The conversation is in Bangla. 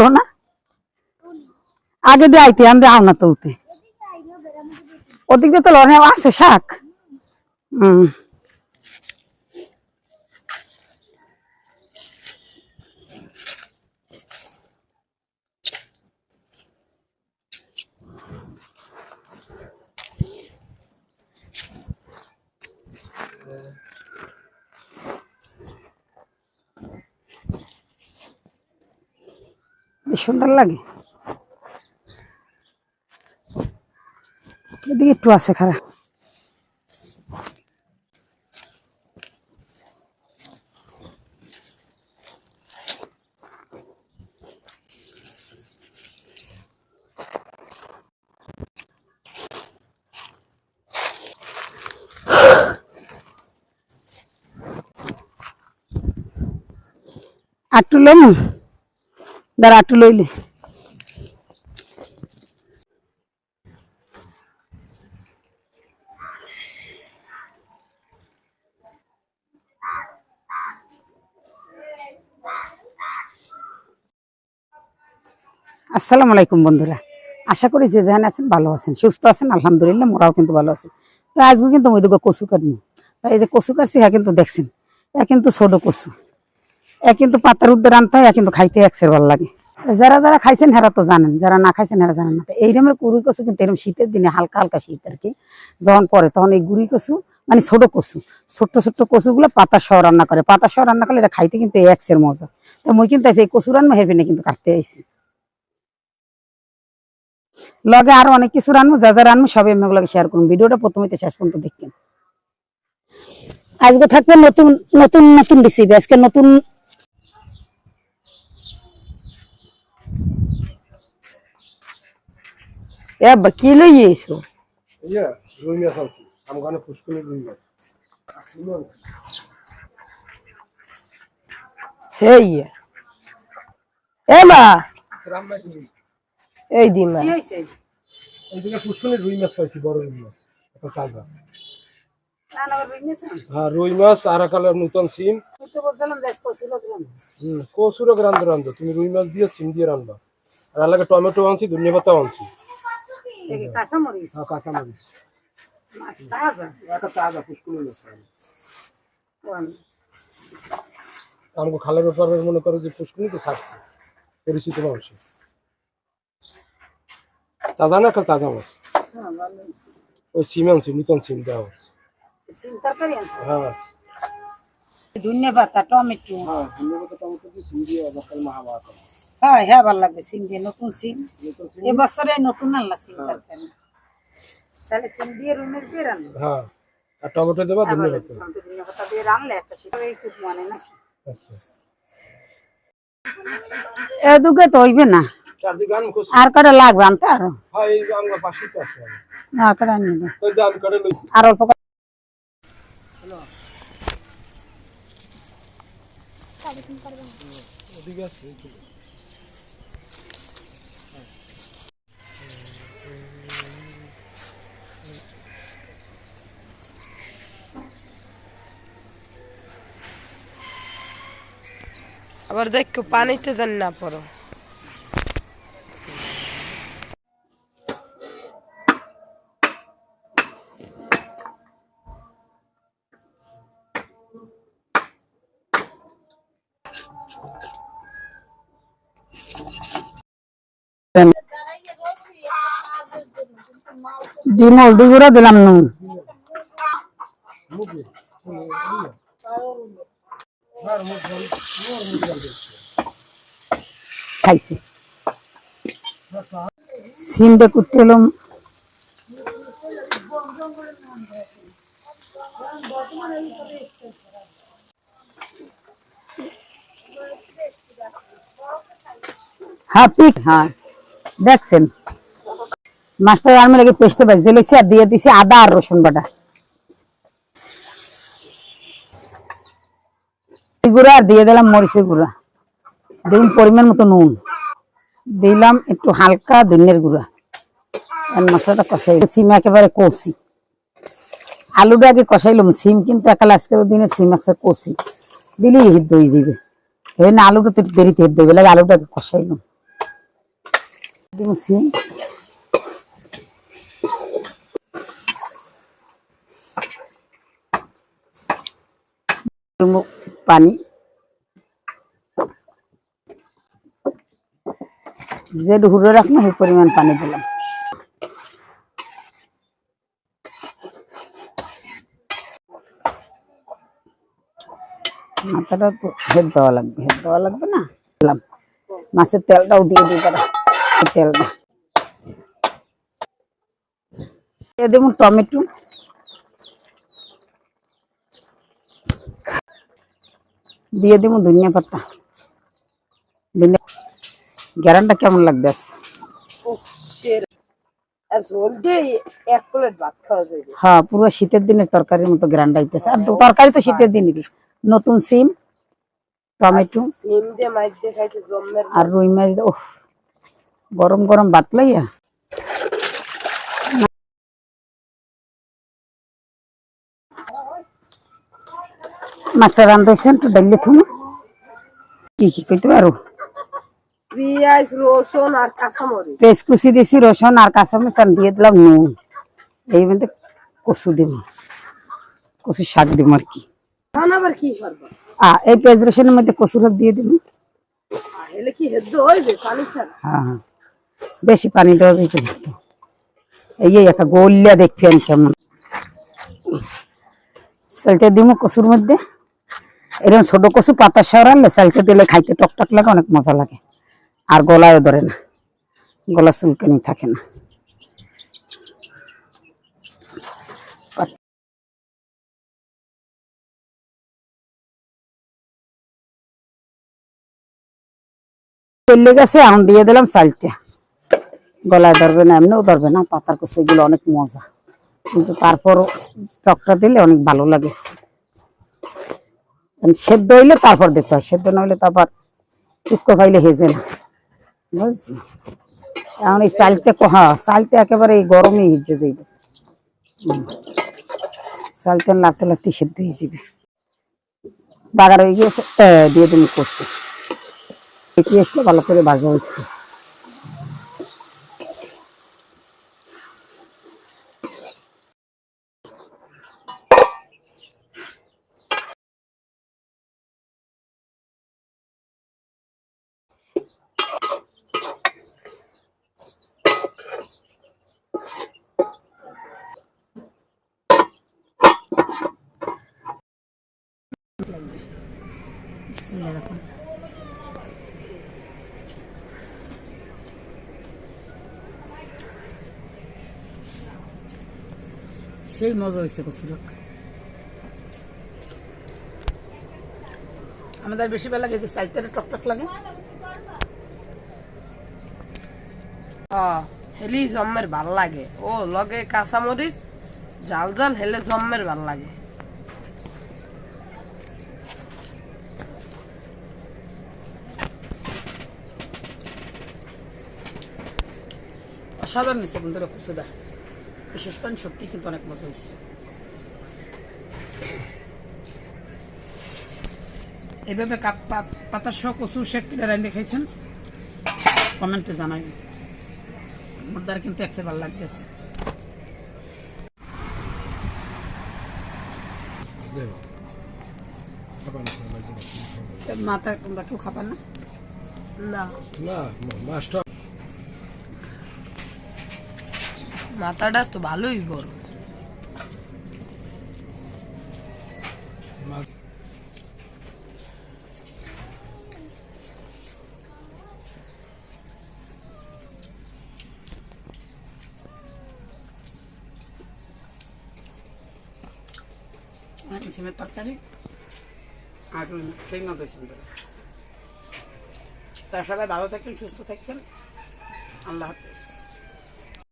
তোলো না। আগে দিয়ে আইতে, আমি আও না তুলতে। ওদিক দিয়ে তো না আছে শাক। হুম। সুন্দর লাগে? এদিকে একটু আছে খারাপ আটটু লম দাঁড়া আটটু লইলে আসসালামু আলাইকুম বন্ধুরা। আশা করি যে যেখানে আছেন ভালো আছেন, সুস্থ আছেন, আলহামদুলিল্লাহ মোরাও কিন্তু ভালো আছে। তো আজকে কিন্তু ওই দিকে কচু কাটবো। তাই এই যে কচু কাটছি হ্যাঁ কিন্তু দেখছেন এ কিন্তু ছোট কচু। কিন্তু পাতার উদ্ধার আনতে হয় কিন্তু খাইতে একসের ভালো লাগে। যারা যারা খাইছেন হেরা তো জানেন, যারা না খাইছেন হেরা জানেন না। তো এইরকমের কুড়ি কচু কিন্তু এরকম শীতের দিনে হালকা হালকা শীত আর কি, যখন পরে তখন এই গুড়ি কচু মানে ছোট কচু, ছোট্ট ছোট্ট কচুগুলো পাতা সহ রান্না করে। পাতা সহ রান্না করলে এটা খাইতে কিন্তু একসের মজা। তো মই কিন্তু এই কচু রান্না হেরবিনে কিন্তু কাটতে আইছি। লগে আরও অনেক কিছু রান্নু যা যা রান্নু সব আমি ওগুলোকে শেয়ার করুন ভিডিওটা প্রথমে থেকে শেষ পর্যন্ত দেখবেন। আজকে থাকবে নতুন নতুন নতুন রেসিপি আজকে নতুন এ কি লই এসো ইয়া রুই মাছ আনছি। আমখানে পুষ্কুনি রুই মাছ। এই এ। মা। এই দি মা। এই জায়গায় পুষ্কুনি রুই মাছ পাইছি বড় রুই মাছ একটা তাজা। হ্যাঁ রুই মাছ আর কালার নতুন সিম। হুম কচুরক রান্ধো রান্ধো। তুমি রুই মাছ দিয়ে সিম দিয়ে রান্ধবা আর আলাদা টমেটো আনছি ধনিয়া পাতা আনছি। কাঁচামরিচ। হ্যাঁ কাঁচামরিচ। মাছ তাজা। একটা তাজা পুষ্কুনি আমাকে খালের ব্যাপারে মনে করো যে পুষ্কুনি তো ছাড়ছে পরিচিত মানুষ। তাজা না একটা তাজা মাছ? ওই সিম আনছি নতুন সিম দেওয়া সিম তরকারি আছে হ্যাঁ ধনিয়া পাতা টমেটো। হ্যাঁ হ্যাঁ হ্যাঁ ভালো লাগবে সিম দিয়ে নতুন সিম। এবছরে নতুন আনলা সিম তাহলে সিম দিয়ে রুমেশ দিয়ে রান্না? হ্যাঁ আর টমেটো দেবা ধনিয়া পাতা ধনিয়া পাতা দিয়ে রানলে একটা শীতের খুব মানে না আচ্ছা। এদুকে তো হইবে না। আর কটা লাগবে আনতে আরও? হ্যাঁ করে আর অল্প ওদিকে আছে। আবার দেখো পানিতে জানি না পড়ো ডিম হলদি গুঁড়ো দিলাম নুন। খাইছি। সিমটা কুটতে এলাম। হ্যাঁ পিক? হ্যাঁ। দেখছেন। মাস্টার আমি লাগে পেস্টে বাজিয়ে লইছি আর দিয়ে দিছি আদা আর রসুন বাটা। গুঁড়া আর দিয়ে দিলাম মরিচের গুঁড়া। দিন পরিমাণ মতো নুন। দিলাম একটু হালকা ধনিয়ার গুঁড়া। আর মশলাটা কষাই সিম একেবারে কষি। আলুটা আগে কষাইলাম সিম কিন্তু একাল আজকের দিনের সিম একসাথে কষি। দিলেই হিদ্ধ হয়ে যাবে এবার আলুটা তো দেরিতে হিদ্ধ হয়ে লাগে আলুটাকে কষাইলাম দিব পানি। যে হুড়ো রাখব, সেই পরিমাণ পানি দিলাম। মাথাটা তো হেড দেওয়া লাগবে, হেড দেওয়া লাগবে না? দিলাম। মাছের তেলটাও দিয়ে দিই তারা। তেলটা দিয়ে দেবো টমেটো। দিয়ে দেবো ধনিয়া পাতা। ধনিয়া গ্যারানটা কেমন লাগতেছে আর ঝোল দিয়ে এক প্লেট ভাত খাওয়া যায়। হ্যাঁ পুরো শীতের দিনের তরকারির মতো গ্রান্ড আইতেছে আর তো তরকারি তো শীতের দিনেরই নতুন সিম টমেটো সিম দিয়ে মাছ দিয়ে খাইতে জমের আর রুই মাছ দিয়ে ওহ গরম গরম ভাত লাইয়া মাছটা রান্ধছেন তো ডাইলে থুমা কি কি কইতে পারো পেঁয়াজ রসুন আর কাঁচামরিচ পেঁয়াজ কুচি দিছি রসুন আর কাঁচামরিচ আর দিয়ে দিলাম নুন এই মধ্যে কচু দিব কচু শাক দিব আর কি এখন আবার কি করব আ এই পেঁয়াজ রসুনের মধ্যে কচু শাক দিয়ে দিব এলে কি হেদ্দ হইবে পানি ছাড়া হ্যাঁ হ্যাঁ বেশি পানি দেওয়া যাইতে না এই একটা গোলিয়া দেখবেন কেমন। সালতে দিব কচুর মধ্যে। এরকম ছোট কচু পাতা সরালে সালতে দিলে খাইতে টক টক লাগে, অনেক মজা লাগে। আর গলায়ও ধরে না। গলা চুলকানি থাকে না। পেলে গেছে এখন দিয়ে দিলাম চালতে। গলায় ধরবে না, এমনিও ধরবে না, পাতার কচু এগুলো অনেক মজা। কিন্তু তারপরও চকটা দিলে অনেক ভালো লাগে। সেদ্ধ হইলে তারপর দিতে হয়, সেদ্ধ না হইলে তারপর চুক্কো খাইলে হেজে না। বুঝছি? এখন এই চালতে হ্যাঁ চালতে একেবারে এই গরমে হেজে যাইবে। চালতে লাগতে লাগতে সেদ্ধ হয়ে যাবে। বাগার হয়ে গিয়েছে দিয়ে দিন করতে একটু ভালো করে ভাজা হচ্ছে সেই মজা হয়েছে কচুরক আমাদের বেশি বেলা গেছে চালতে টক টক লাগে হেলি জম্মের ভালো লাগে. ও লগে কাঁচামরিচ জাল জাল হেলে জম্মের ভালো লাগে। অসাধারণ হয়েছে বন্ধুরা কচুটা বিশেষ করে সত্যি কিন্তু অনেক মজা হয়েছে। এইভাবে কাপ পাতা সহ কচুর শেক করে রান্ধে খাইছেন কমেন্টে জানাই। আমার দ্বারা কিন্তু একসে ভালো লাগতেছে। মাথা তোমরা কেউ খাবার না? না। না মা- মাছটা মাথাটা তো ভালোই মাছ- সিমের আর সেই মজা হয়েছে বন্ধুরা। তা সবাই ভালো থাকেন, সুস্থ থাকছেন আল্লাহ হাফেজ।